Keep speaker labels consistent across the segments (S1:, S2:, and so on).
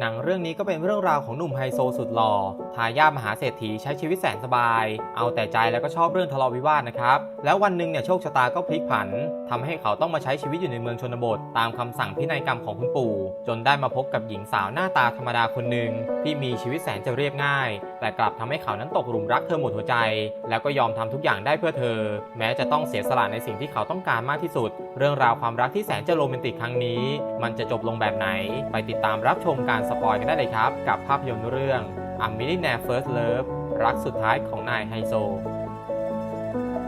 S1: หนังเรื่องนี้ก็เป็นเรื่องราวของหนุ่มไฮโซสุดหล่อ ทายาทมหาเศรษฐีใช้ชีวิตแสนสบาย เอาแต่ใจแล้วก็ชอบเรื่องทะเลาะวิวาทนะครับ แล้ววันหนึ่งเนี่ยโชคชะตาก็พลิกผันทำให้เขาต้องมาใช้ชีวิตอยู่ในเมืองชนบท ตามคำสั่งพินัยกรรมของคุณปู่ จนได้มาพบกับหญิงสาวหน้าตาธรรมดาคนหนึ่งที่มีชีวิตแสนจะเรียบง่ายแต่กลับทำให้เขานั้นตกหลุมรักเธอหมดหัวใจ แล้วก็ยอมทำทุกอย่างได้เพื่อเธอ แม้จะต้องเสียสละในสิ่งที่เขาต้องการมากที่สุด เรื่องราวความรักที่แสนจะโรแมนติกครั้งนี้ มันจะจบลงแบบไหน ไปติดตามรับชมการสปอยกันได้เลยครับ กับภาพยนตร์เรื่อง A Millionaire First Love รักสุดท้ายของนายไฮโซ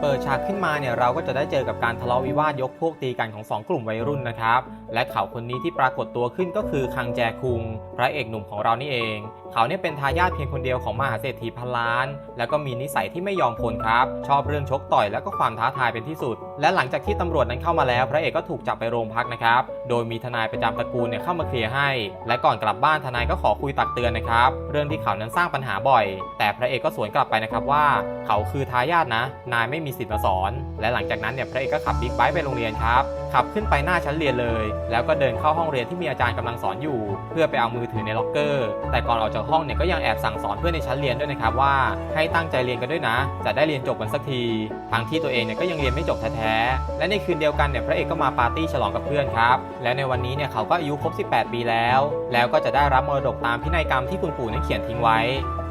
S1: เปิดฉากขึ้นมาเนี่ยเราก็จะได้เจอกับการทะเลาะวิวาทยกพวกตีกันของสองกลุ่มวัยรุ่นนะครับและเขาคนนี้ที่ปรากฏตัวขึ้นก็คือคังแจคุง พระเอกหนุ่มของเรานี่เอง เขาเนี่ยเป็นทายาทเพียงคนเดียวของมหาเศรษฐีพันล้าน แล้วก็มีนิสัยที่ไม่ยอมคนครับ ชอบเรื่องชกต่อยแล้วก็ความท้าทายเป็นที่สุด และหลังจากที่ตำรวจนั้นเข้ามาแล้ว พระเอกก็ถูกจับไปโรงพักนะครับ โดยมีทนายประจำตระกูลเนี่ยเข้ามาเคลียร์ให้ และก่อนกลับบ้านทนายก็ขอคุยตักเตือนนะครับ เรื่องที่เขานั้นสร้างปัญหาบ่อย แต่พระเอกก็สวนกลับไปนะครับว่า เขาคือทายาทนะ นายไม่มีสิทธิ์มาสอน และหลังจากนั้นเนี่ยพระเอกก็ขับบิ๊กไบค์ไปโรงเรียนครับขับขึ้นไปหน้าชั้นเรียนเลย แล้วก็เดินเข้าห้องเรียนที่มีอาจารย์กำลังสอนอยู่ เพื่อไปเอามือถือในล็อกเกอร์ แต่ก่อนออกจากห้องเนี่ยก็ยังแอบสั่งสอนเพื่อนในชั้นเรียนด้วยนะครับว่าให้ตั้งใจเรียนกันด้วยนะ จะได้เรียนจบกันสักทีทางที่ตัวเองเนี่ยก็ยังเรียนไม่จบแท้ๆและในคืนเดียวกันเนี่ยพระเอกก็มาปาร์ตี้ฉลองกับเพื่อนครับและในวันนี้เนี่ยเขาก็อายุครบ 18 ปีแล้ว แล้วก็จะได้รับมรดกตามพินัยกรรมที่คุณปู่นั้นเขียนทิ้งไว้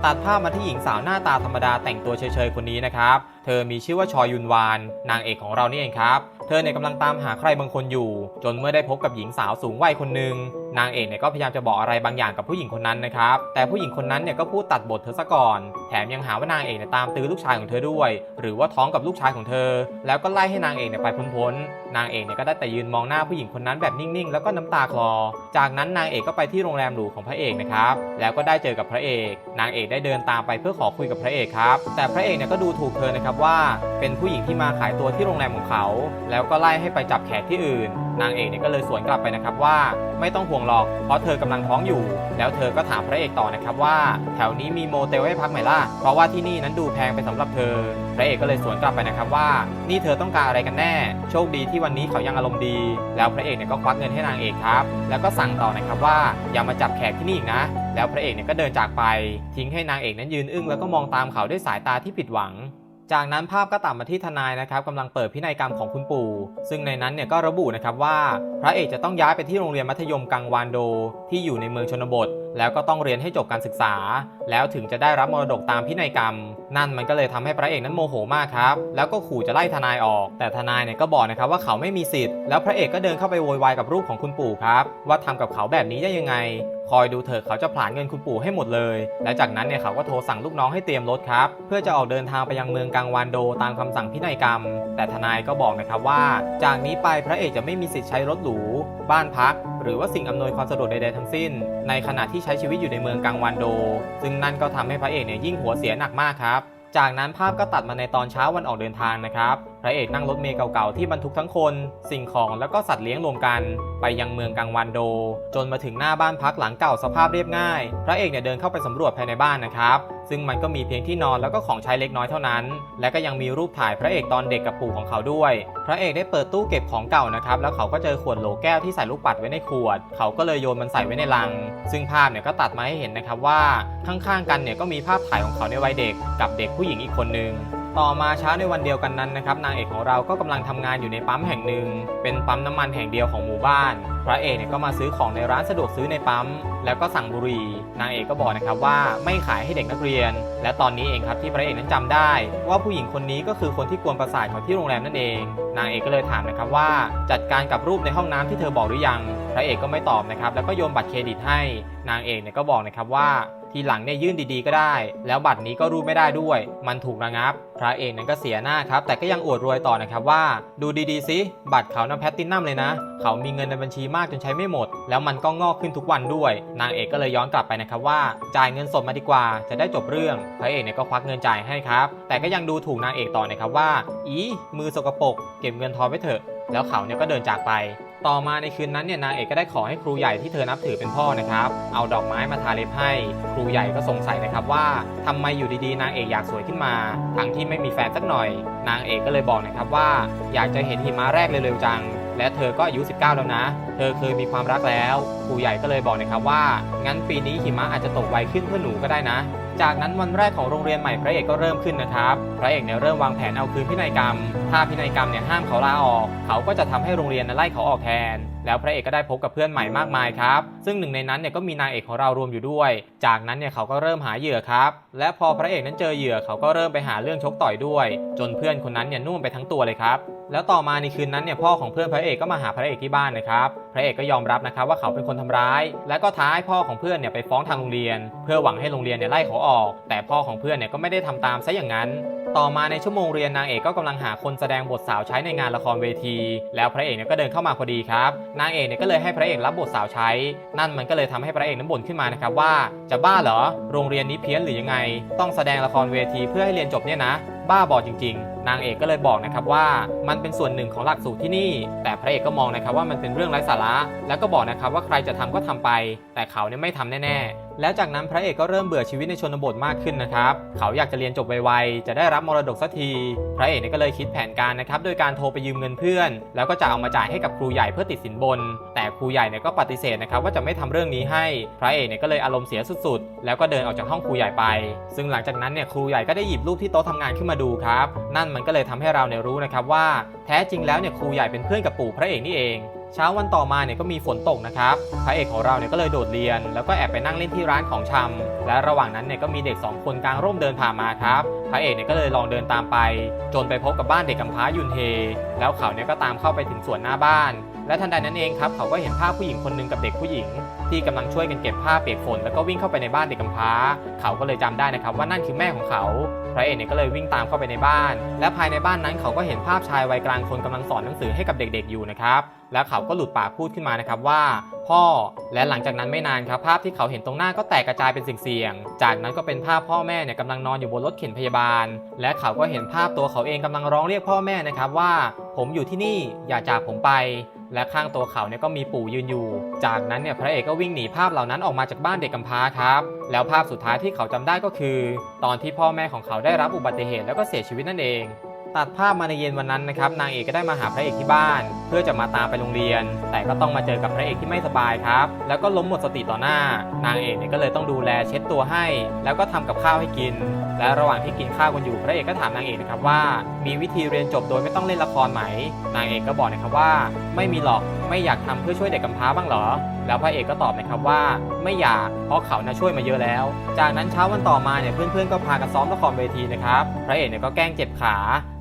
S1: ตัดภาพมาที่หญิงสาวหน้าตาธรรมดาแต่งตัวเฉยๆคนนี้นะครับ เธอมีชื่อว่าชอยุนวาน นางเอกของเรานี่เองครับ เธอเนี่ยกำลังตามหาใครบางคนอยู่ จนเมื่อได้พบกับหญิงสาวสูงวัยคนหนึ่งนางเอกเนี่ยก็พยายามจะบอกอะไรบางอย่างกับผู้หญิงคนนั้นนะครับ แต่ผู้หญิงคนนั้นเนี่ยก็พูดตัดบทเธอซะก่อน แถมยังหาว่านางเอกเนี่ยตามตื้อลูกชายของเธอด้วย หรือว่าท้องกับลูกชายของเธอ แล้วก็ไล่ให้นางเอกเนี่ยไปพ้นๆนางเอกเนี่ยก็ได้แต่ยืนมองหน้าผู้หญิงคนนั้นแบบนิ่งๆ แล้วก็น้ำตาคลอ จากนั้นนางเอกก็ไปที่โรงแรมหรูของพระเอกนะครับ แล้วก็ได้เจอกับพระเอก นางเอกได้เดินตามไปเพื่อขอคุยกับพระเอกครับ แต่พระเอกเนี่ยก็ดูถูกเธอนะครับว่า เป็นผู้หญิงที่มาขายตัวที่โรงแรมของเขา แล้วก็ไล่ให้ไปจับแขกที่อื่น นางเอกเนี่ยก็เลยสวนกลับไปนะครับว่า ไม่ต้องห่วงหรอก เพราะเธอกำลังท้องอยู่ แล้วเธอก็ถามพระเอกต่อนะครับว่า แถวนี้มีโมเตลให้พักไหมล่ะ เพราะว่าที่นี่นั้นดูแพงไปสำหรับเธอ พระเอกก็เลยสวนกลับไปนะครับว่า นี่เธอต้องการอะไรกันแน่ โชคดีที่วันนี้เขายังอารมณ์ดี แล้วพระเอกเนี่ยก็ควักเงินให้นางเอกครับ แล้วก็สั่งต่อนะครับว่าอย่ามาจับแขกที่นี่อีกนะ แล้วพระเอกเนี่ยก็เดินจากไป ทิ้งให้นางเอกนั้นยืนอึ้งแล้วก็มองตามเขาด้วยสายตาที่ผิดหวัง จากนั้นภาพก็ตัดมาที่ทนายนะครับกำลังเปิดพินัยกรรมของคุณปู่ ซึ่งในนั้นเนี่ยก็ระบุนะครับว่า พระเอกจะต้องย้ายไปที่โรงเรียนมัธยมกังวานโด ที่อยู่ในเมืองชนบท แล้วก็ต้องเรียนให้จบการศึกษา แล้วถึงจะได้รับมรดกตามพินัยกรรม นั่นมันก็เลยทำให้พระเอกนั้นโมโหมากครับ แล้วก็ขู่จะไล่ทนายออก แต่ทนายเนี่ยก็บอกนะครับว่าเขาไม่มีสิทธิ์ แล้วพระเอกก็เดินเข้าไปโวยวายกับรูปของคุณปู่ครับ ว่าทำกับเขาแบบนี้ได้ยังไง คอยดูเถอะเขาจะผลาญเงินคุณปู่ให้หมดเลย และจากนั้นเนี่ยเขาก็โทรสั่งลูกน้องให้เตรียมรถครับ เพื่อจะออกเดินทางไปยังเมืองกังวานโดตามคำสั่งพินัยกรรม แต่ทนายก็บอกนะครับว่า จากนี้ไปพระเอกจะไม่มีสิทธิ์ใช้รถหรู บ้านพัก หรือว่าสิ่งอำนวยความสะดวกใดๆทั้งสิ้น ในขณะที่ช้ชีวิตอยู่ในเมืองกังวานโด ซึ่งนั่นก็ทำให้พระเอกเนี่ยยิ่งหัวเสียหนักมากครับ จากนั้นภาพก็ตัดมาในตอนเช้าวันออกเดินทางนะครับ ระเอกนั่งรถเมล์เก่าๆที่บรรทุกทั้งคน สิ่งของแล้วก็สัตว์เลี้ยงรวมกัน ไปยังเมืองกังวันโด จนมาถึงหน้าบ้านพักหลังเก่าสภาพเรียบง่าย พระเอกเนี่ยเดินเข้าไปสำรวจภายในบ้านนะครับซึ่งมันก็มีเพียงที่นอนแล้วก็ของใช้เล็กน้อยเท่านั้น และก็ยังมีรูปถ่ายพระเอกตอนเด็กกับปู่ของเขาด้วย พระเอกได้เปิดตู้เก็บของเก่านะครับ แล้วเขาก็เจอขวดโหลแก้วที่ใส่ลูกปัดไว้ในขวด เขาก็เลยโยนมันใส่ไว้ในลัง ซึ่งภาพเนี่ยก็ตัดมาให้เห็นนะครับว่าข้างๆกันเนี่ยก็มีภาพถ่ายของเขาในวัยเด็กกับเด็กผู้หญิงอีกคนนึง ต่อมาเช้าในวันเดียวกันนั้นนะครับ นางเอกของเราก็กำลังทำงานอยู่ในปั๊มแห่งหนึ่ง เป็นปั๊มน้ำมันแห่งเดียวของหมู่บ้าน พระเอกเนี่ยก็มาซื้อของในร้านสะดวกซื้อในปั๊ม แล้วก็สั่งบุหรี่ นางเอกก็บอกนะครับว่าไม่ขายให้เด็กนักเรียน และตอนนี้เองครับที่พระเอกนั้นจำได้ ว่าผู้หญิงคนนี้ก็คือคนที่กวนประสาทของที่โรงแรมนั่นเอง นางเอกก็เลยถามนะครับว่าจัดการกับรูปในห้องน้ำที่เธอบอกหรือยัง พระเอกก็ไม่ตอบนะครับแล้วก็โยนบัตรเครดิตให้ นางเอกเนี่ยก็บอกนะครับว่าทีหลังเนี่ยยื่นดีๆก็ได้ แล้วบัตรนี้ก็รูดไม่ได้ด้วย มันถูกระงับ พระเอกนั้นก็เสียหน้าครับ แต่ก็ยังอวดรวยต่อนะครับว่า ดูดีๆสิ บัตรเขานะแพตตินัมเลยนะ เขามีเงินในบัญชีมากจนใช้ไม่หมด แล้วมันก็งอกขึ้นทุกวันด้วย นางเอกก็เลยย้อนกลับไปนะครับว่า จ่ายเงินสดมาดีกว่า จะได้จบเรื่องพระเอกเนี่ยก็ควักเงินจ่ายให้ครับ แต่ก็ยังดูถูกนางเอกต่อนะครับว่า อีมือสกปรกเก็บเงินทอนไว้เถอะ แล้วเขาเนี่ยก็เดินจากไปต่อมาในคืนนั้นเนี่ยนางเอกก็ได้ขอให้ครูใหญ่ที่เธอนับถือเป็นพ่อนะครับ เอาดอกไม้มาทาเล็บให้ ครูใหญ่ก็สงสัยนะครับว่าทำไมอยู่ดีๆ นางเอกอยากสวยขึ้นมา ทั้งที่ไม่มีแฟนสักหน่อย นางเอกก็เลยบอกนะครับว่า อยากจะเห็นหิมะแรกเร็วๆจัง และเธอก็อายุ 19 แล้วนะ เธอเคยมีความรักแล้ว คครูใหญ่ก็เลยบอกนะครับว่า งั้นปีนี้หิมะอาจจะตกไวขึ้นเพื่อหนูก็ได้นะ จากนั้นวันแรกของโรงเรียนใหม่พระเอกก็เริ่มขึ้นนะครับ พระเอกเนี่ยเริ่มวางแผนเอาคืนพินัยกรรม ถ้าพินัยกรรมเนี่ยห้ามเขาลาออก เขาก็จะทำให้โรงเรียนนั้นไล่เขาออกแทน แล้วพระเอกก็ได้พบกับเพื่อนใหม่มากมายครับ ซึ่งหนึ่งในนั้นเนี่ยก็มีนางเอกของเรารวมอยู่ด้วย จากนั้นเนี่ยเขาก็เริ่มหาเหยื่อครับ และพอพระเอกนั้นเจอเหยื่อเขาก็เริ่มไปหาเรื่องชกต่อยด้วย จนเพื่อนคนนั้นเนี่ยนุ่มไปทั้งตัวเลยครับแล้วต่อมาในคืนนั้นเนี่ยพ่อของเพื่อนพระเอกก็มาหาพระเอกที่บ้านนะครับ พระเอกก็ยอมรับนะครับว่าเขาเป็นคนทำร้าย และก็ท้าให้พ่อของเพื่อนเนี่ยไปฟ้องทางโรงเรียน เพื่อหวังให้โรงเรียนเนี่ยไล่เขาออก แต่พ่อของเพื่อนเนี่ยก็ไม่ได้ทำตามซะอย่างนั้น ต่อมาในชั่วโมงเรียนนางเอกก็กำลังหาคนแสดงบทสาวใช้ในงานละครเวที แล้วพระเอกเนี่ยก็เดินเข้ามาพอดีครับ นางเอกเนี่ยก็เลยให้พระเอกรับบทสาวใช้ นั่นมันก็เลยทำให้พระเอกนั้นบ่นขึ้นมานะครับว่า จะบ้าเหรอ โรงเรียนนี้เพี้ยนหรือยังไง ต้องแสดงละครเวทีเพื่อให้เรียนจบเนี่ยนะ บ้าบอจริง ๆ นางเอกก็เลยบอกนะครับว่ามันเป็นส่วนหนึ่งของหลักสูตรที่นี่ แต่พระเอกก็มองนะครับว่ามันเป็นเรื่องไร้สาระ แล้วก็บอกนะครับว่าใครจะทำก็ทำไป แต่เขาเนี่ยไม่ทำแน่ๆ แล้วจากนั้นพระเอกก็เริ่มเบื่อชีวิตในชนบทมากขึ้นนะครับ เขาอยากจะเรียนจบไวๆ จะได้รับมรดกสักที พระเอกเนี่ยก็เลยคิดแผนการนะครับ โดยการโทรไปยืมเงินเพื่อน แล้วก็จะเอามาจ่ายให้กับครูใหญ่เพื่อติดสินบน แต่ครูใหญ่เนี่ยก็ปฏิเสธนะครับว่าจะไม่ทำเรื่องนี้ให้ พระเอกเนี่ยก็เลยอารมณ์เสียสุดๆ แล้วก็เดินออกจากห้องครูใหญ่ไป ซึ่งหลังจากนั้นเนี่ยครูใหญ่ก็ได้หยิบรูปที่โต๊ะทำงานขึ้นมาดูครับ นั่นมันก็เลยทำให้เราเนี่ยรู้นะครับว่า แท้จริงแล้วเนี่ยครูใหญ่เป็นเพื่อนกับปู่พระเอกนี่เอง เช้าวันต่อมาเนี่ยก็มีฝนตกนะครับพระเอกของเราเนี่ยก็เลยโดดเรียน แล้วก็แอบไปนั่งเล่นที่ร้านของชำและระหว่างนั้นเนี่ยก็มีเด็ก 2 คนกลางร่มเดินผ่านมาครับพระเอกเนี่ยก็เลยลองเดินตามไป จนไปพบกับบ้านเด็กกำพร้ายุนเฮแล้วเขาเนี่ยก็ตามเข้าไปถึงสวนหน้าบ้าน และทันใดนั้นเองครับเขาก็เห็นภาพผู้หญิงคนหนึ่งกับเด็กผู้หญิง ที่กำลังช่วยกันเก็บผ้าเปียกฝนแล้วก็วิ่งเข้าไปในบ้านเด็กกำพร้า เขาก็เลยจำได้นะครับว่านั่นคือแม่ของเขาพระเอกเนี่ยก็เลยวิ่งตามเข้าไปในบ้าน และภายในบ้านนั้นเขาก็เห็นภาพชายวัยกลางคนกำลังสอนหนังสือให้กับเด็กๆอยู่นะครับแล้วเขาก็หลุดปากพูดขึ้นมานะครับว่า พ่อและหลังจากนั้นไม่นานครับภาพที่เขาเห็นตรงหน้าก็แตกกระจายเป็นสิ่งเสี่ยง จากนั้นก็เป็นภาพพ่อแม่เนี่ยกำลังนอนอยู่บนรถเข็นพยาบาล และเขาก็เห็นภาพตัวเขาเองกำลังร้องเรียกพ่อแม่นะครับว่า ผมอยู่ที่นี่อย่าจากผมไป และข้างตัวเขาเนี่ยก็มีปู่ยืนอยู่ จากนั้นเนี่ยพระเอกก็วิ่งหนีภาพเหล่านั้นออกมาจากบ้านเด็กกำพร้าครับ แล้วภาพสุดท้ายที่เขาจำได้ก็คือ ตอนที่พ่อแม่ของเขาได้รับอุบัติเหตุแล้วก็เสียชีวิตนั่นเอง ตัดภาพมาในเย็นวันนั้นนะครับนางเอกก็ได้มาหาพระเอกที่บ้าน เพื่อจะมาตามไปโรงเรียน แต่ก็ต้องมาเจอกับพระเอกที่ไม่สบายครับ แล้วก็ล้มหมดสติต่อหน้า นางเอกเนี่ยก็เลยต้องดูแลเช็ดตัวให้ แล้วก็ทำกับข้าวให้กิน และระหว่างที่กินข้าวกันอยู่พระเอกก็ถามนางเอกนะครับว่า มีวิธีเรียนจบโดยไม่ต้องเล่นละครไหม นางเอกก็บอกนะครับว่า ไม่มีหรอก ไม่อยากทำเพื่อช่วยเด็กกำพร้าบ้างเหรอ แล้วพระเอกก็ตอบนะครับว่า ไม่อยาก เพราะเขานะช่วยมาเยอะแล้ว จากนั้นเช้าวันต่อมาเนี่ยเพื่อนๆก็พากันซ้อมละครเวทีนะครับ พระเอกเนี่ยก็แกล้งเจ็บขา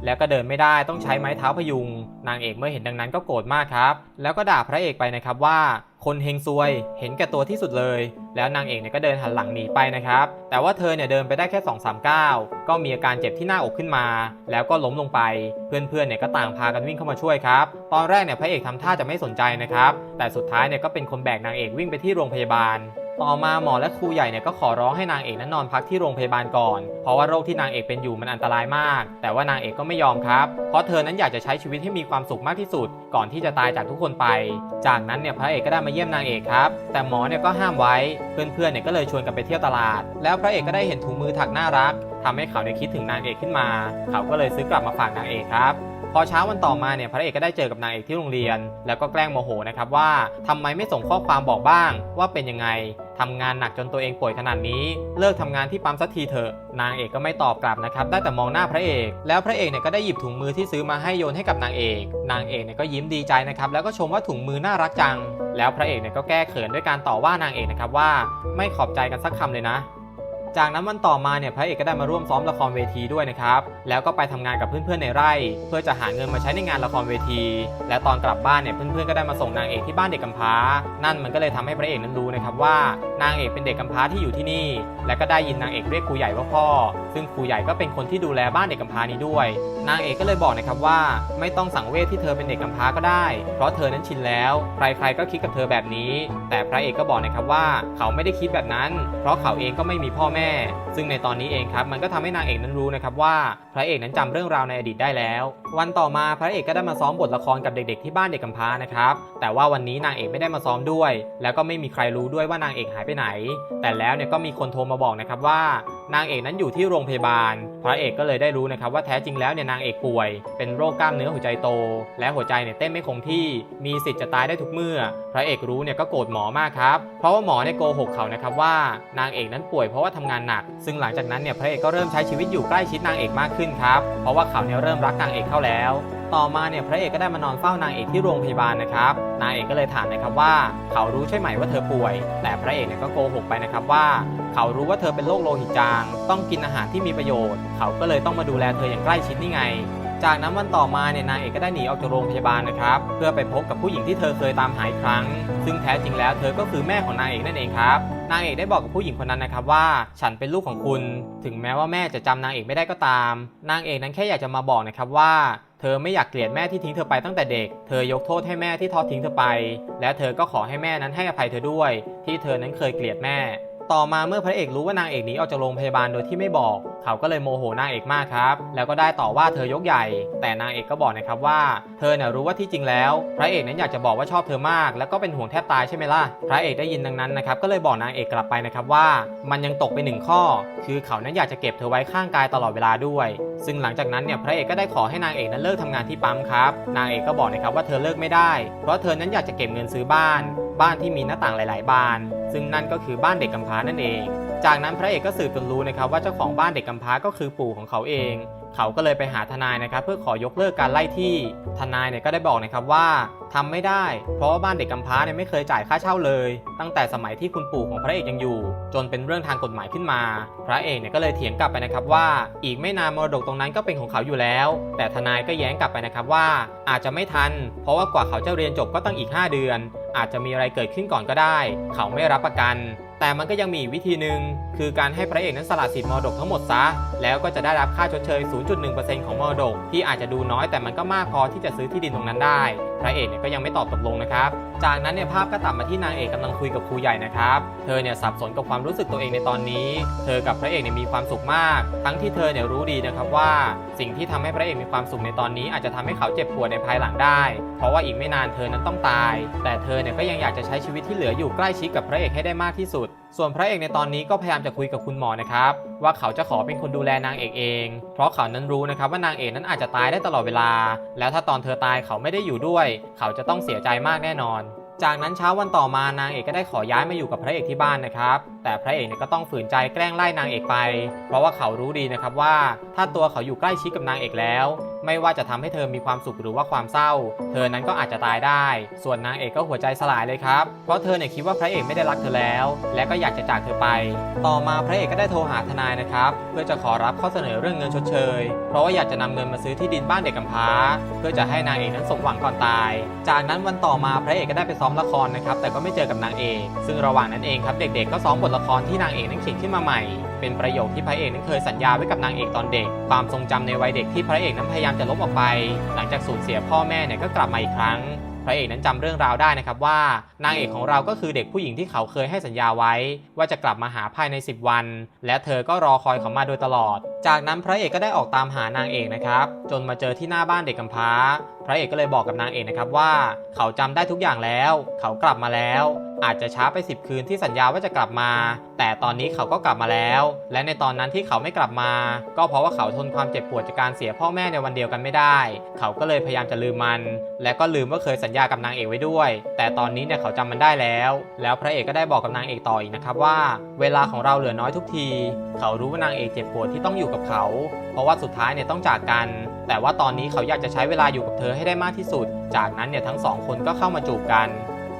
S1: แล้วก็เดินไม่ได้ต้องใช้ไม้เท้าพยุง นางเอกเมื่อเห็นดังนั้นก็โกรธมากครับ แล้วก็ด่าพระเอกไปนะครับว่าคนเฮงซวยเห็นแก่ตัวที่สุดเลย แล้วนางเอกเนี่ยก็เดินหันหลังหนีไปนะครับ แต่ว่าเธอเนี่ยเดินไปได้แค่2อสามก้าวก็มีอาการเจ็บที่หน้าอกขึ้นมา แล้วก็ล้มลงไป เพื่อนๆเนี่ยก็ต่างพากันวิ่งเข้ามาช่วยครับ ตอนแรกเนี่ยพระเอกทำท่าจะไม่สนใจนะครับ แต่สุดท้ายเนี่ยก็เป็นคนแบกนางเอกวิ่งไปที่โรงพยาบาล ต่อมาหมอและครูใหญ่เนี่ยก็ขอร้องให้นางเอกนั้นนอนพักที่โรงพยาบาลก่อน เพราะว่าโรคที่นางเอกเป็นอยู่มันอันตรายมาก แต่ว่านางเอกก็ไม่ยอมครับ เพราะเธอนั้นอยากจะใช้ชีวิตให้มีความสุขมากที่สุด ก่อนที่จะตายจากทุกคนไป จากนั้นเนี่ยพระเอกก็ได้มาเยี่ยมนางเอกครับ แต่หมอเนี่ยก็ห้ามไว้ เพื่อนๆเนี่ยก็เลยชวนกันไปเที่ยวตลาด แล้วพระเอกก็ได้เห็นถุงมือถักน่ารักทำให้เขาเนี่ยคิดถึงนางเอกขึ้นมา เขาก็เลยซื้อกลับมาฝากนางเอกครับพอเช้าวันต่อมาเนี่ยพระเอกก็ได้เจอกับนางเอกที่โรงเรียน แล้วก็แกล้งโมโหนะครับว่าทำไมไม่ส่งข้อความบอกบ้างว่าเป็นยังไง ทำงานหนักจนตัวเองป่วยขนาดนี้ เลิกทำงานที่ปั๊มสักทีเถอะ นางเอกก็ไม่ตอบกลับนะครับ ได้แต่มองหน้าพระเอก แล้วพระเอกเนี่ยก็ได้หยิบถุงมือที่ซื้อมาให้โยนให้กับนางเอก นางเอกเนี่ยก็ยิ้มดีใจนะครับ แล้วก็ชมว่าถุงมือน่ารักจัง แล้วพระเอกเนี่ยก็แก้เขินด้วยการต่อว่านางเอกนะครับว่า ไม่ขอบใจกันสักคำเลยนะ จากนั้นวันต่อมาเนี่ยพระเอกก็ได้มาร่วมซ้อมละครเวทีด้วยนะครับ แล้วก็ไปทำงานกับเพื่อนๆในไร่ เพื่อจะหาเงินมาใช้ในงานละครเวที และตอนกลับบ้านเนี่ยเพื่อนๆก็ได้มาส่งนางเอกที่บ้านเด็กกำพร้า นั่นมันก็เลยทำให้พระเอกนั้นรู้นะครับว่านางเอกเป็นเด็กกำพร้าที่อยู่ที่นี่ และก็ได้ยินนางเอกเรียกครูใหญ่ว่าพ่อ ซึ่งครูใหญ่ก็เป็นคนที่ดูแลบ้านเด็กกำพร้านี้ด้วย นางเอกก็เลยบอกนะครับว่า ไม่ต้องสังเวชที่เธอเป็นเด็กกำพร้าก็ได้ เพราะเธอนั้นชินแล้ว ใครๆก็คิดกับเธอแบบนี้ แต่พระเอกก็บอกนะครับว่าเขาไม่ได้คิดแบบนั้น เพราะเขาเองก็ไม่มีพ่อแม่ซึ่งในตอนนี้เองครับมันก็ทำให้นางเอกนั้นรู้นะครับว่าพระเอกนั้นจำเรื่องราวในอดีตได้แล้ว วันต่อมาพระเอกก็ได้มาซ้อมบทละครกับเด็ก ๆ ที่บ้านเด็กกำพร้านะครับแต่ว่าวันนี้นางเอกไม่ได้มาซ้อมด้วย แล้วก็ไม่มีใครรู้ด้วยว่านางเอกหายไปไหน แต่แล้วเนี่ยก็มีคนโทรมาบอกนะครับว่านางเอกนั้นอยู่ที่โรงพยาบาล พระเอกก็เลยได้รู้นะครับว่าแท้จริงแล้วเนี่ยนางเอกป่วย เป็นโรคกล้ามเนื้อหัวใจโต และหัวใจเนี่ยเต้นไม่คงที่มีสิทธิ์จะตายได้ทุกเมื่อ พระเอกรู้เนี่ยก็โกรธหมอมากครับเพราะว่าหมอเนี่ยโกหกเขานะครับว่านางเอกนั้นป่วยเพราะว่าทำงานหนัก ซึ่งหลังจากนั้นเนี่ยพระเอกก็เริ่มใช้ชีวิตอยู่ใกล้ชิดนางเอกมากขึ้นครับเพราะว่าเขาเนี่ยเริ่มรักนางเอกเข้าแล้ว ต่อมาเนี่ยพระเอกก็ได้มานอนเฝ้านางเอกที่โรงพยาบาลนะครับ นางเอกก็เลยถามนะครับว่า เขารู้ใช่ไหมว่าเธอป่วย แต่พระเอกเนี่ยก็โกหกไปนะครับว่า เขารู้ว่าเธอเป็นโรคโลหิตจาง ต้องกินอาหารที่มีประโยชน์ เขาก็เลยต้องมาดูแลเธออย่างใกล้ชิดนี่ไง จากนั้นวันต่อมาเนี่ยนางเอกก็ได้หนีออกจากโรงพยาบาลนะครับ เพื่อไปพบกับผู้หญิงที่เธอเคยตามหาอีกครั้ง ซึ่งแท้จริงแล้วเธอก็คือแม่ของนางเอกนั่นเองครับนางเอกได้บอกกับผู้หญิงคนนั้นนะครับว่า ฉันเป็นลูกของคุณ ถึงแม้ว่าแม่จะจำนางเอกไม่ได้ก็ตาม นางเอกนั้นแค่อยากจะมาบอกนะครับว่า ธอไม่อยากเกลียดแม่ที่ทิ้งเธอไปตั้งแต่เด็ก เธอยกโทษให้แม่ที่ทอดทิ้งเธอไป และเธอก็ขอให้แม่นั้นให้อภัยเธอด้วย ที่เธอนั้นเคยเกลียดแม่ ต่อมาเมื่อพระเอกรู้ว่านางเอกหนีออกจากโรงพยาบาลโดยที่ไม่บอก เขาก็เลยโมโหนางเอกมากครับ แล้วก็ได้ต่อว่าเธอยกใหญ่ แต่นางเอกก็บอกนะครับว่า เธอเนี่ยรู้ว่าที่จริงแล้ว พระเอกนั้นอยากจะบอกว่าชอบเธอมาก แล้วก็เป็นห่วงแทบตายใช่ไหมล่ะ พระเอกได้ยินดังนั้นนะครับก็เลยบอกนางเอกกลับไปนะครับว่า มันยังตกไปหนึ่งข้อ คือเขานั้นอยากจะเก็บเธอไว้ข้างกายตลอดเวลาด้วย ซึ่งหลังจากนั้นเนี่ยพระเอกก็ได้ขอให้นางเอกนั้นเลิกทำงานที่ปั๊มครับ นางเอกก็บอกนะครับว่าเธอเลิกไม่ได้ เพราะเธอนั้นอยากจะเก็บเงินซื้อบ้าน บ้านที่มีหน้าต่างหลาย ๆ บาน ซึ่งนั่นก็คือบ้านเด็กกำพร้านั่นเอง จากนั้นพระเอกก็สืบจนรู้นะครับว่าเจ้าของบ้านเด็กกำพร้าก็คือปู่ของเขาเอง เขาก็เลยไปหาทนายนะครับเพื่อขอยกเลิกการไล่ที่ ทนายเนี่ยก็ได้บอกนะครับว่าทำไม่ได้ เพราะว่าบ้านเด็กกำพร้าเนี่ยไม่เคยจ่ายค่าเช่าเลย ตั้งแต่สมัยที่คุณปู่ของพระเอกยังอยู่ จนเป็นเรื่องทางกฎหมายขึ้นมา พระเอกเนี่ยก็เลยเถียงกลับไปนะครับว่า อีกไม่นานมรดกตรงนั้นก็เป็นของเขาอยู่แล้ว แต่ทนายก็แย้งกลับไปนะครับว่าอาจจะไม่ทัน เพราะว่ากว่าเขาจะเรียนจบก็ต้องอีก 5 เดือน อาจจะมีอะไรเกิดขึ้นก่อนก็ได้ เขาไม่รับประกัน แต่มันก็ยังมีวิธีหนึ่งคือการให้พระเอกนั้นสละสิทธิ์มรดกทั้งหมดซะ แล้วก็จะได้รับค่าชดเชย 0.1%ของมรดก ที่อาจจะดูน้อยแต่มันก็มากพอที่จะซื้อที่ดินตรงนั้นได้ พระเอกเนี่ยก็ยังไม่ตอบตกลงนะครับ จากนั้นเนี่ยภาพก็ตัดมาที่นางเอกกำลังคุยกับครูใหญ่นะครับ เธอเนี่ยสับสนกับความรู้สึกตัวเองในตอนนี้ เธอกับพระเอกเนี่ยมีความสุขมาก ทั้งที่เธอเนี่ยรู้ดีนะครับว่า สิ่งที่ทำให้พระเอกมีความสุขในตอนนี้ อาจจะทำให้เขาเจ็บปวดในภายหลังได้ เพราะว่าอีกไม่นานเธอนั้นต้องตาย แต่เธอเนี่ยก็ยังอยากจะใช้ชีวิตที่เหลืออยู่ใกล้ชิดกับพระเอกให้ได้มากที่สุดส่วนพระเอกในตอนนี้ก็พยายามจะคุยกับคุณหมอนะครับ ว่าเขาจะขอเป็นคนดูแลนางเอกเอง เพราะเขานั้นรู้นะครับว่านางเอกนั้นอาจจะตายได้ตลอดเวลา แล้วถ้าตอนเธอตายเขาไม่ได้อยู่ด้วย เขาจะต้องเสียใจมากแน่นอนจากนั้นเช้าวันต่อมานางเอกก็ได้ขอย้ายมาอยู่กับพระเอกที่บ้านนะครับ แต่พระเอกเนี่ยก็ต้องฝืนใจแกล้งไล่นางเอกไป เพราะว่าเขารู้ดีนะครับว่า ถ้าตัวเขาอยู่ใกล้ชิดกับนางเอกแล้ว ไม่ว่าจะทำให้เธอมีความสุขหรือว่าความเศร้า เธอนั้นก็อาจจะตายได้ ส่วนนางเอกก็หัวใจสลายเลยครับ เพราะเธอเนี่ยคิดว่าพระเอกไม่ได้รักเธอแล้ว และก็อยากจะจากเธอไป ต่อมาพระเอกก็ได้โทรหาทนายนะครับ เพื่อจะขอรับข้อเสนอเรื่องเงินชดเชย เพราะว่าอยากจะนำเงินมาซื้อที่ดินบ้านเด็กกำพร้า เพื่อจะให้นางเอกนั้นสมหวังก่อนตาย จากนั้นวันต่อมาพระเอกก็ได้ไปซ้อมละครนะครับ แต่ก็ไม่เจอกับนางเอก ซึ่งระหว่างนั้นเองครับเด็กๆ ก็ซ้อมบทละครที่นางเอกนั้นเขียนขึ้นมาใหม่ เป็นประโยคที่พระเอกนั้นเคยสัญญาไว้กับนางเอกตอนเด็ก ความทรงจำในวัยเด็กที่พระเอกนั้นพยายามจะลบออกไป หลังจากสูญเสียพ่อแม่เนี่ยก็กลับมาอีกครั้ง พระเอกนั้นจำเรื่องราวได้นะครับว่า นางเอกของเราก็คือเด็กผู้หญิงที่เขาเคยให้สัญญาไว้ ว่าจะกลับมาหาภายใน 10 วัน และเธอก็รอคอยเขามาโดยตลอด จากนั้นพระเอกก็ได้ออกตามหานางเอกนะครับ จนมาเจอที่หน้าบ้านเด็กกำพร้า พระเอกก็เลยบอกกับนางเอกนะครับว่า เขาจำได้ทุกอย่างแล้ว เขากลับมาแล้ว อาจจะช้าไป 10 คืนที่สัญญาว่าจะกลับมา แต่ตอนนี้เขาก็กลับมาแล้ว และในตอนนั้นที่เขาไม่กลับมา ก็เพราะว่าเขาทนความเจ็บปวดจากการเสียพ่อแม่ในวันเดียวกันไม่ได้ เขาก็เลยพยายามจะลืมมัน และก็ลืมว่าเคยสัญญากับนางเอกไว้ด้วย แต่ตอนนี้เนี่ยเขาจำมันได้แล้ว แล้วพระเอกก็ได้บอกกับนางเอกต่ออีกนะครับว่า เวลาของเราเหลือน้อยทุกที เขารู้ว่านางเอกเจ็บปวดที่ต้องอยู่กับเขา เพราะว่าสุดท้ายเนี่ยต้องจากกัน แต่ว่าตอนนี้เขาอยากจะใช้เวลาอยู่กับเธอให้ได้มากที่สุด จากนั้นเนี่ยทั้งสองคนก็เข้ามาจูบกัน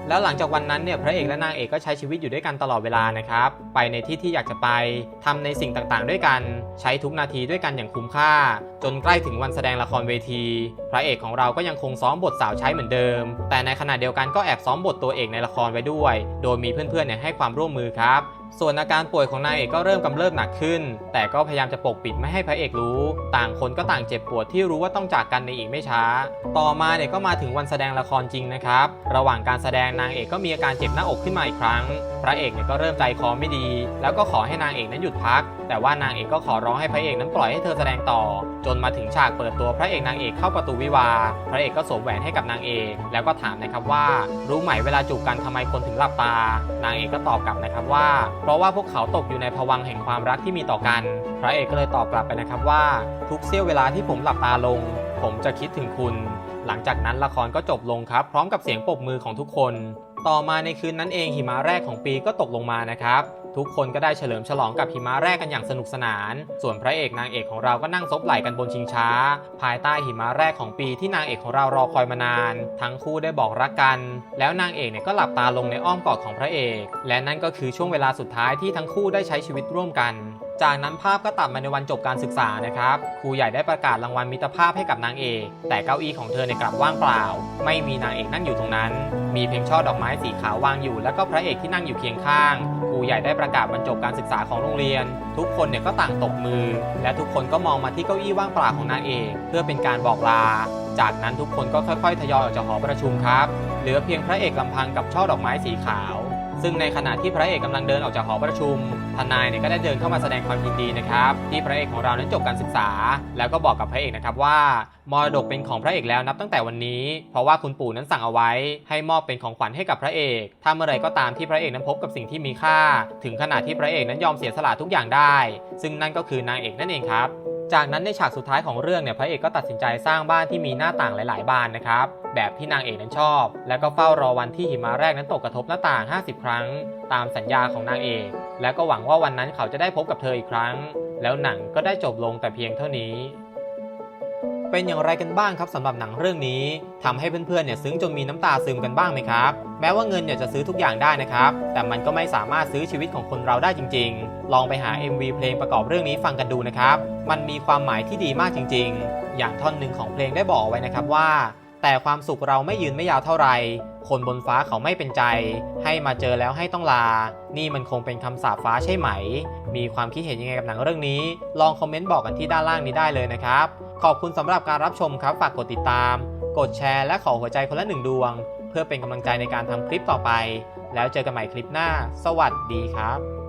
S1: แล้วหลังจากวันนั้นเนี่ยพระเอกและนางเอกก็ใช้ชีวิตอยู่ด้วยกันตลอดเวลานะครับ ไปในที่ที่อยากจะไปทำในสิ่งต่างๆ ด้วยกัน ใช้ทุกนาทีด้วยกันอย่างคุ้มค่า จนใกล้ถึงวันแสดงละครเวที พระเอกของเราก็ยังคงซ้อมบทสาวใช้เหมือนเดิม แต่ในขณะเดียวกันก็แอบซ้อมบทตัวเอกในละครไว้ด้วย โดยมีเพื่อนๆเนี่ยให้ความร่วมมือครับ ส่วนอาการป่วยของนางเอกก็เริ่มกำเริบหนักขึ้น แต่ก็พยายามจะปกปิดไม่ให้พระเอกรู้ ต่างคนก็ต่างเจ็บปวดที่รู้ว่าต้องจากกันในอีกไม่ช้า ต่อมาเนี่ยก็มาถึงวันแสดงละครจริงนะครับ ระหว่างการแสดงนางเอกก็มีอาการเจ็บหน้าอกขึ้นมาอีกครั้ง พระเอกเนี่ยก็เริ่มใจคอไม่ดี แล้วก็ขอให้นางเอกนั้นหยุดพัก แต่ว่านางเอกก็ขอร้องให้พระเอกนั้นปล่อยให้เธอแสดงต่อ จนมาถึงฉากเปิดตัวพระเอกนางเอกเข้าประตูวิวา พระเอกก็สวมแหวนให้กับนางเอก แล้วก็ถามนะครับว่า รู้ไหมเวลาจูบกันทำไมคนถึงหลับตา นางเอกก็ตอบกลับนะครับว่าเพราะว่าพวกเขาตกอยู่ในภวังค์แห่งความรักที่มีต่อกัน พระเอกก็เลยตอบกลับไปนะครับว่า ทุกเสี้ยวเวลาที่ผมหลับตาลง ผมจะคิดถึงคุณ หลังจากนั้นละครก็จบลงครับ พร้อมกับเสียงปรบมือของทุกคน ต่อมาในคืนนั้นเองหิมะแรกของปีก็ตกลงมานะครับ ทุกคนก็ได้เฉลิมฉลองกับหิมะแรกกันอย่างสนุกสนาน ส่วนพระเอกนางเอกของเราก็นั่งซบไหล่กันบนชิงช้า ภายใต้หิมะแรกของปีที่นางเอกของเรารอคอยมานาน ทั้งคู่ได้บอกรักกัน แล้วนางเอกเนี่ยก็หลับตาลงในอ้อมกอดของพระเอก และนั่นก็คือช่วงเวลาสุดท้ายที่ทั้งคู่ได้ใช้ชีวิตร่วมกันจากนั้นภาพก็ตัดมาในวันจบการศึกษานะครับ ครูใหญ่ได้ประกาศรางวัลมิตรภาพให้กับนางเอก แต่เก้าอี้ของเธอในยกลับว่างเปล่า ไม่มีนางเอกนั่งอยู่ตรงนั้น มีเพียงช่อดอกไม้สีขาววางอยู่ แล้วก็พระเอกที่นั่งอยู่เคียงข้าง รูใหญ่ได้ประกาศบรรจบการศึกษาของโรงเรียน ทุกคนเนี่ยก็ต่างตบมือ และทุกคนก็มองมาที่เก้าอี้ว่างเปล่าของนางเอกเพื่อเป็นการบอกลา จากนั้นทุกคนก็ค่อยๆ ทยอยออกจากหอประชุมครับ เหลือเพียงพระเอกลำพังกับช่อดอกไม้สีขาว ซึ่งในขณะที่พระเอกกำลังเดินออกจากหอประชุม ทนายเนี่ยก็ได้เดินเข้ามาแสดงความยินดีนะครับที่พระเอกของเรานั้นจบการศึกษา แล้วก็บอกกับพระเอกนะครับว่ามรดกเป็นของพระเอกแล้วนับตั้งแต่วันนี้ เพราะว่าคุณปู่นั้นสั่งเอาไว้ ให้มอบเป็นของขวัญให้กับพระเอก ถ้าเมื่อไรก็ตามที่พระเอกนั้นพบกับสิ่งที่มีค่า ถึงขนาดที่พระเอกนั้นยอมเสียสละทุกอย่างได้ ซึ่งนั่นก็คือนางเอกนั่นเองครับจากนั้นในฉากสุดท้ายของเรื่องเนี่ยพระเอกก็ตัดสินใจสร้างบ้านที่มีหน้าต่างหลาย ๆ บานนะครับ แบบที่นางเอกนั้นชอบ แล้วก็เฝ้ารอวันที่หิมะแรกนั้นตกกระทบหน้าต่าง 50 ครั้ง ตามสัญญาของนางเอก แล้วก็หวังว่าวันนั้นเขาจะได้พบกับเธออีกครั้ง แล้วหนังก็ได้จบลงแต่เพียงเท่านี้ เป็นอย่างไรกันบ้างครับสำหรับหนังเรื่องนี้ทำให้เพื่อนๆเนี่ยซึ้งจนมีน้ำตาซึมกันบ้างไหมครับ แม้ว่าเงินเนี่ยจะซื้อทุกอย่างได้นะครับ แต่มันก็ไม่สามารถซื้อชีวิตของคนเราได้จริง ๆ ลองไปหา MV เพลงประกอบเรื่องนี้ฟังกันดูนะครับ มันมีความหมายที่ดีมากจริง ๆ อย่างท่อนหนึ่งของเพลงได้บอกเอาไว้นะครับว่า แต่ความสุขเราไม่ยืนไม่ยาวเท่าไหร่คนบนฟ้าเขาไม่เป็นใจ ให้มาเจอแล้วให้ต้องลา นี่มันคงเป็นคำสาปฟ้าใช่ไหม มีความคิดเห็นยังไงกับหนังเรื่องนี้ ลองคอมเมนต์บอกกันที่ด้านล่างนี้ได้เลยนะครับ ขอบคุณสำหรับการรับชมครับ ฝากกดติดตาม กดแชร์และขอหัวใจคนละหนึ่งดวง เพื่อเป็นกำลังใจในการทำคลิปต่อไป แล้วเจอกันใหม่คลิปหน้า สวัสดีครับ